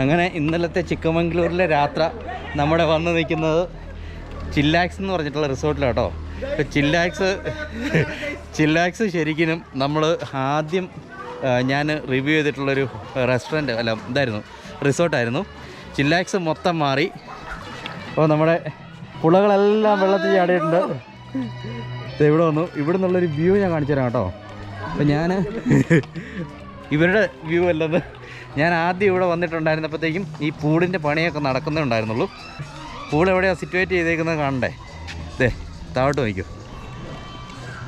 അങ്ങനെ ഇന്നലത്തെ ചിക്കമംഗ്ലൂരിലെ രാത്ര നമ്മുടെ വന്ന് നിൽക്കുന്നത് ചില്ലാക്സ് എന്ന് പറഞ്ഞിട്ടുള്ള റിസോർട്ടിലാട്ടോ. ചില്ലാക്സ് ചില്ലാക്സ് ശരിക്കും നമ്മൾ ആദ്യം ഞാൻ റിവ്യൂ ചെയ്തിട്ടുള്ളൊരു റെസ്റ്റോറന്റ് അല്ല ഇതായിരുന്നു റിസോർട്ടായിരുന്നു. ചില്ലാക്സ് മൊത്തം മാറി. അപ്പോൾ നമ്മുടെ പുളകളെല്ലാം വെള്ളത്തിൽ ചാടിയിട്ടുണ്ട്. ഇവിടെ വന്നു. ഇവിടെ നിന്നുള്ളൊരു വ്യൂ ഞാൻ കാണിച്ചു തരാം കേട്ടോ. അപ്പം ഞാൻ ഇവരുടെ വ്യൂ അല്ലെന്ന് ഞാൻ ആദ്യം ഇവിടെ വന്നിട്ടുണ്ടായിരുന്നപ്പോഴത്തേക്കും ഈ പൂളിന്റെ പണിയൊക്കെ നടക്കുന്നുണ്ടായിരുന്നുള്ളൂ പൂൾ എവിടെയാണ് സിറ്റുവേറ്റ് ചെയ്തേക്കുന്നത് കാണണ്ടേ? ഇതേ താഴോട്ട് നോക്കൂ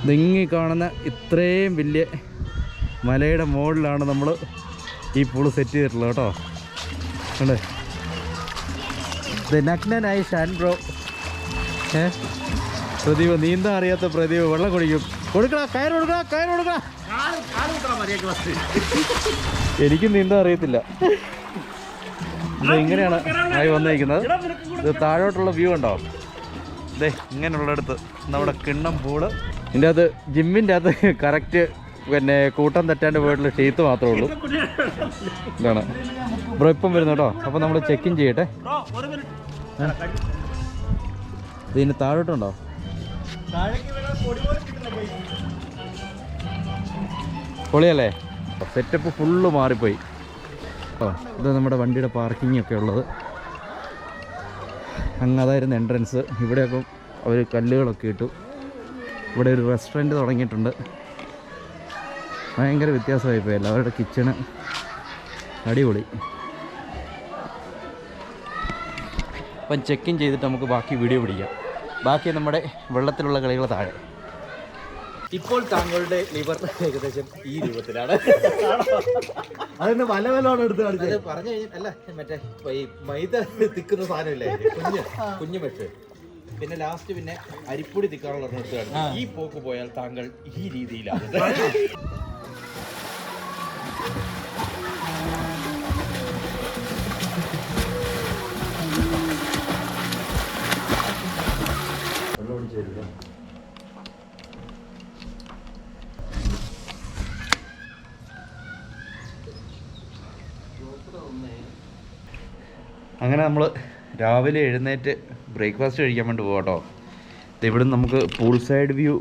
ഇതിങ്ങി കാണുന്ന ഇത്രയും വലിയ മലയുടെ മുകളിലാണ് നമ്മൾ ഈ പൂൾ സെറ്റ് ചെയ്തിട്ടുള്ളത് കേട്ടോ. ദ നഗ്നനായി ഷാൻ ബ്രോ. ഏ? പ്രദീപ് നീന്താൻ അറിയാത്ത പ്രദീപ് വെള്ളം കുടിക്കും. കൊടുക്കടാ കയറ് കൊടുക്കടാ കയറ് കൊടുക്കടാ. എനിക്കും നീന്താൻ അറിയത്തില്ല. ഇങ്ങനെയാണ് ആയി വന്നിരിക്കുന്നത്. ഇത് താഴോട്ടുള്ള വ്യൂ ഉണ്ടോ ഇതേ ഇങ്ങനെയുള്ളടത്ത് നമ്മുടെ കിണ്ണം പൂൾ. ഇതിന്റെ അകത്ത് ജിമ്മിന്റെ അകത്ത് കറക്റ്റ് പിന്നെ കൂട്ടം തെറ്റാണ്ട് പോയിട്ടുള്ള ഷീത്ത് മാത്രമേ ഉള്ളൂ. ഇതാണ്. ബ്രോ ഇപ്പം വരുന്നു കേട്ടോ. അപ്പോൾ നമ്മൾ ചെക്കിൻ ചെയ്യട്ടെ. ഇതിന് താഴോട്ടുണ്ടോ? പൊളിയല്ലേ? സെറ്റപ്പ് ഫുള്ള് മാറിപ്പോയി. ഓ ഇത് നമ്മുടെ വണ്ടിയുടെ പാർക്കിംഗ് ഒക്കെ ഉള്ളത്. അങ്ങ് അതായിരുന്നു എൻട്രൻസ് ഇവിടെയൊക്കെ അവർ കല്ലുകളൊക്കെ ഇട്ടു. ഇവിടെ ഒരു റെസ്റ്റോറന്റ് തുടങ്ങിയിട്ടുണ്ട്. ഭയങ്കര വ്യത്യാസമായി പോയല്ലോ അവരുടെ കിച്ചണ് അടിപൊളി. അപ്പം ചെക്ക് ഇൻ ചെയ്തിട്ട് നമുക്ക് ബാക്കി വീഡിയോ പിടിക്കാം. ബാക്കി നമ്മുടെ വെള്ളത്തിലുള്ള കളികൾ താഴെ. ഇപ്പോൾ താങ്കളുടെ ലിവർ ഏകദേശം ഈ രൂപത്തിലാണ്. അതെന്നെ വല വല്ലോണം എടുത്ത് കാണിച്ചേ. അത് പറഞ്ഞു കഴിഞ്ഞാൽ അല്ല മറ്റേ ഈ മൈദ തിക്കുന്ന സാധനമില്ലേ? കുഞ്ഞ് കുഞ്ഞു മെഷ് പിന്നെ ലാസ്റ്റ് പിന്നെ അരിപ്പൊടി തിക്കാനുള്ള ഒരെണ്ണം എടുത്ത് കാണിച്ചു. ഈ പോക്ക് പോയാൽ താങ്കൾ ഈ രീതിയിലാണ് അങ്ങനെ നമ്മൾ രാവിലെ എഴുന്നേറ്റ് ബ്രേക്ക്ഫാസ്റ്റ് കഴിക്കാൻ വേണ്ടി പോകാം കേട്ടോ ഇവിടെ നമുക്ക് പൂൾ സൈഡ് വ്യൂ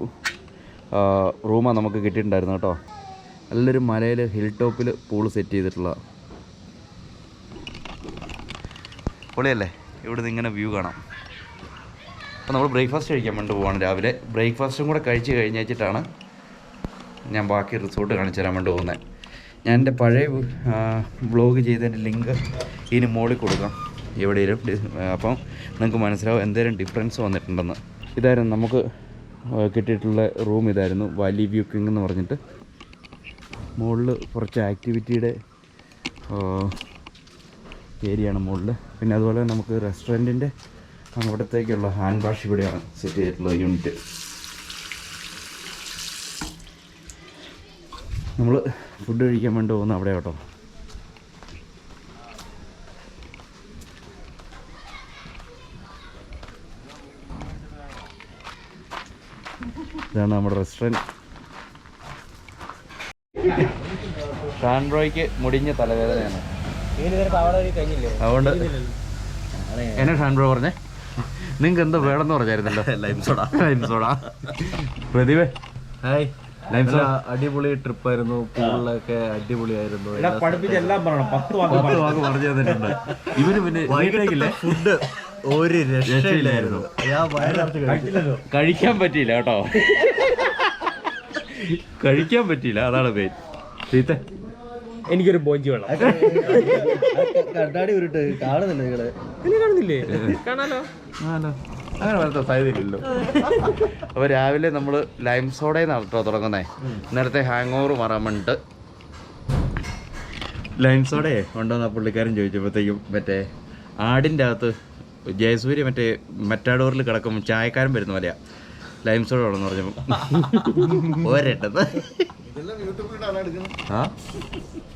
റൂമാണ് നമുക്ക് കിട്ടിയിട്ടുണ്ടായിരുന്നു കേട്ടോ നല്ലൊരു മലയിൽ ഹിൽ ടോപ്പിൽ പൂൾ സെറ്റ് ചെയ്തിട്ടുള്ള. പൊളിയല്ലേ? ഇവിടെ നിന്ന് ഇങ്ങനെ വ്യൂ കാണാം. അപ്പോൾ നമ്മൾ ബ്രേക്ക്ഫാസ്റ്റ് കഴിക്കാൻ വേണ്ടി പോവാണ് രാവിലെ. ബ്രേക്ക്ഫാസ്റ്റും കൂടെ കഴിച്ച് കഴിഞ്ഞേച്ചിട്ടാണ് ഞാൻ ബാക്കി റിസോർട്ട് കാണിച്ചു തരാൻ വേണ്ടി പോകുന്നത് ഞാൻ എന്റെ പഴയ വ്ളോഗ് ചെയ്തതിന്റെ ലിങ്ക് ഇതിന് മുകളിൽ കൊടുക്കാം. എവിടെയും അപ്പം നിങ്ങൾക്ക് മനസ്സിലാവും എന്തെങ്കിലും ഡിഫറൻസ് വന്നിട്ടുണ്ടെന്ന്. ഇതായിരുന്നു നമുക്ക് കിട്ടിയിട്ടുള്ള റൂം ഇതായിരുന്നു വാലി വ്യൂ കിങ് എന്ന് പറഞ്ഞിട്ട്. മുകളിൽ കുറച്ച് ആക്ടിവിറ്റിയുടെ ഏരിയയാണ് മുകളിൽ പിന്നെ അതുപോലെ നമുക്ക് റെസ്റ്റോറന്റിന്റെ അവിടത്തേക്കുള്ള ഹാൻഡ് വാഷ് ഇവിടെയാണ് സെറ്റ് ചെയ്തിട്ടുള്ള യൂണിറ്റ് നമ്മൾ ഫുഡ് കഴിക്കാൻ വേണ്ടി പോകുന്ന അവിടെ കേട്ടോ ഇതാണ് നമ്മുടെ റെസ്റ്റോറന്റ് ഷാൻബ്രോയ്ക്ക് മുടിഞ്ഞ തലവേദനയാണ്. അതുകൊണ്ട് എന്നെ ഷാൻബ്രോ പറഞ്ഞേ. നിങ്ങൾക്ക് എന്തോ വേണമെന്ന് പറഞ്ഞായിരുന്നല്ലോ. ലൈം സോഡ ലൈം സോഡ പ്രതിഭേ ഹായ് ലൈം അടിപൊളി ട്രിപ്പ് ആയിരുന്നു. പൂളിലൊക്കെ അടിപൊളിയായിരുന്നു. പഠിപ്പിച്ചെല്ലാം പറയണം. പത്ത് വാക്ക് പത്ത് വാക്ക് പറഞ്ഞു തന്നിട്ടുണ്ട്. ഇവന് പിന്നെ വീട്ടിലേക്കില്ലേ? ഫുഡ് ഒരു രക്ഷയില്ലായിരുന്നു. കഴിക്കാൻ പറ്റിയില്ല കേട്ടോ. കഴിക്കാൻ പറ്റിയില്ല. അതാണ് പേര് സീത്ത എനിക്കൊരു ബോഞ്ചി വേണം. കണ്ണാടി ഉരുട്ട് കാണുന്നില്ല നിങ്ങൾ? ഇനി കാണുന്നില്ലേ? കാണാലോ. അങ്ങനെ വരത്തെ സാധ്യതയില്ലല്ലോ. അപ്പോൾ രാവിലെ നമ്മൾ ലൈം സോഡേ നടത്തോ തുടങ്ങുന്നേ. നേരത്തെ ഹാങ് ഓവർ മാറാൻ വേണ്ടിട്ട് ലൈം സോഡയെ ഉണ്ടോന്ന് ആ പുള്ളിക്കാരൻ ചോദിച്ചപ്പോഴത്തേക്കും മറ്റേ ആടിന്റെ അകത്ത് ജയസൂര്യ മറ്റേ മെറ്റാഡോറിൽ കിടക്കും ചായക്കാരൻ വരുന്ന പോലെയാ. ലൈം സോഡ ഉള്ളെന്ന് പറഞ്ഞപ്പോൾ ഒരെട്ടത് ആ?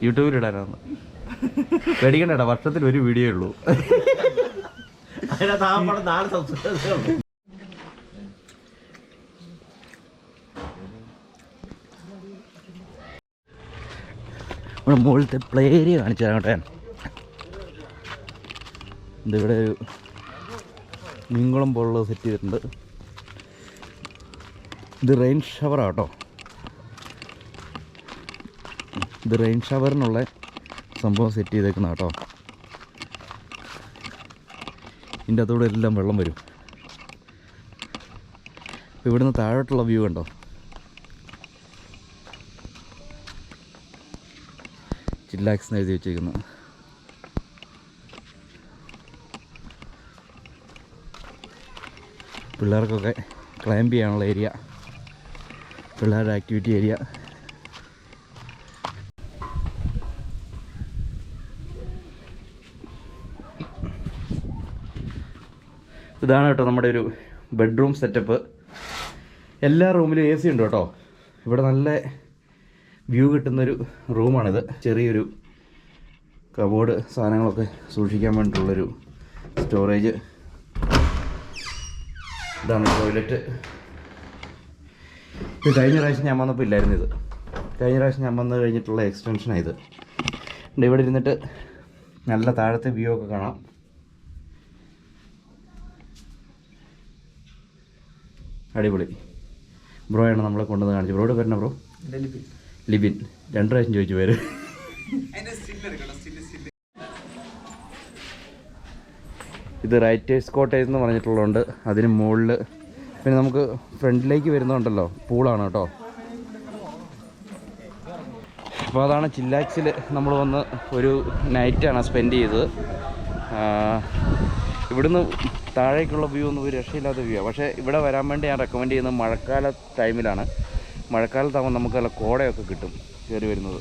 യൂട്യൂബിൽ ഇടാനാണ് പേടിക്കണ്ടേടാ വർഷത്തിൽ ഒരു വീഡിയോ ഉള്ളൂ. നമ്മുടെ മുകളിലത്തെ പ്ലേ ഏരിയ കാണിച്ചു തരാം കേട്ടോ ഇതിവിടെ ഒരു മീൻകുളം പോലുള്ള സെറ്റ് ചെയ്തിട്ടുണ്ട്. ഇത് റെയിൻ ഷവറാണ് കേട്ടോ. ഇത് റെയിൻ ഷവറിനുള്ള സംഭവം സെറ്റ് ചെയ്തേക്കുന്ന കേട്ടോ. ഇതിന്റെ അതോടെ എല്ലാം വെള്ളം വരും. അപ്പോൾ ഇവിടുന്ന് താഴോട്ടുള്ള വ്യൂ കണ്ടോ? ചില്ലാക്സ് എന്ന് എഴുതി വെച്ചിരിക്കുന്നു. പിള്ളേർക്കൊക്കെ ക്ലൈംബ് ചെയ്യാനുള്ള ഏരിയ പിള്ളേരുടെ ആക്ടിവിറ്റി ഏരിയ ഇതാണ് കേട്ടോ നമ്മുടെ ഒരു ബെഡ്റൂം സെറ്റപ്പ് എല്ലാ റൂമിലും എ സി ഉണ്ട് കേട്ടോ. ഇവിടെ നല്ല വ്യൂ കിട്ടുന്നൊരു റൂമാണിത് ചെറിയൊരു കബോർഡ് സാധനങ്ങളൊക്കെ സൂക്ഷിക്കാൻ വേണ്ടിയിട്ടുള്ളൊരു സ്റ്റോറേജ് ഇതാണ് ടോയ്ലറ്റ് ഇത് കഴിഞ്ഞ പ്രാവശ്യം ഞാൻ വന്നപ്പോൾ ഇല്ലായിരുന്നു ഇത്. കഴിഞ്ഞ പ്രാവശ്യം ഞാൻ വന്നു കഴിഞ്ഞിട്ടുള്ള എക്സ്റ്റൻഷനാണ് ഇത്. ഇവിടെ ഇരുന്നിട്ട് നല്ല താഴത്തെ വ്യൂ ഒക്കെ കാണാം. അടിപൊളി. ബ്രോയാണ് നമ്മളെ കൊണ്ടുവന്ന് കാണിച്ചു ബ്രോയുടെ പേരെന്നാ ബ്രോ ലിബിൻ രണ്ട് പ്രാവശ്യം ചോദിച്ചു പേര്. ഇത് റൈറ്റേഴ്സ് കോട്ടേഴ്സ് എന്ന് പറഞ്ഞിട്ടുള്ളതുകൊണ്ട് അതിന് മുകളിൽ പിന്നെ നമുക്ക് ഫ്രണ്ടിലേക്ക് വരുന്നുണ്ടല്ലോ പൂളാണ് കേട്ടോ. അപ്പോൾ അതാണ് ചില്ലാക്സിൽ നമ്മൾ വന്ന് ഒരു നൈറ്റാണ് സ്പെൻഡ് ചെയ്തത്. ഇവിടുന്ന് താഴേക്കുള്ള വ്യൂ ഒന്നും ഒരു രക്ഷയില്ലാത്ത വ്യൂ ആണ് പക്ഷേ ഇവിടെ വരാൻ വേണ്ടി ഞാൻ റെക്കമെൻഡ് ചെയ്യുന്നത് മഴക്കാല ടൈമിലാണ് മഴക്കാലത്താകുമ്പോൾ നമുക്ക് നല്ല കോടയൊക്കെ കിട്ടും കയറി വരുന്നത്.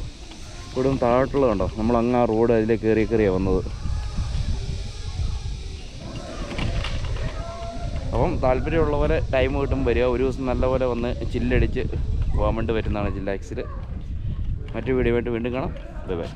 ഇവിടുന്ന് താഴോട്ടുള്ളത് കണ്ടോ? നമ്മൾ അങ്ങ് ആ റോഡ് അതിലേക്ക് കയറി കയറിയാണ് വന്നത്. അപ്പം താല്പര്യമുള്ളവരെ ടൈം കിട്ടും. വരിക. ഒരു ദിവസം നല്ലപോലെ വന്ന് ചില്ലടിച്ച് പോകാൻ വേണ്ടി വരുന്നതാണ് ജില്ലാക്സിൽ മറ്റു വീഡിയോ ആയിട്ട് വീണ്ടും കാണാം. Bye bye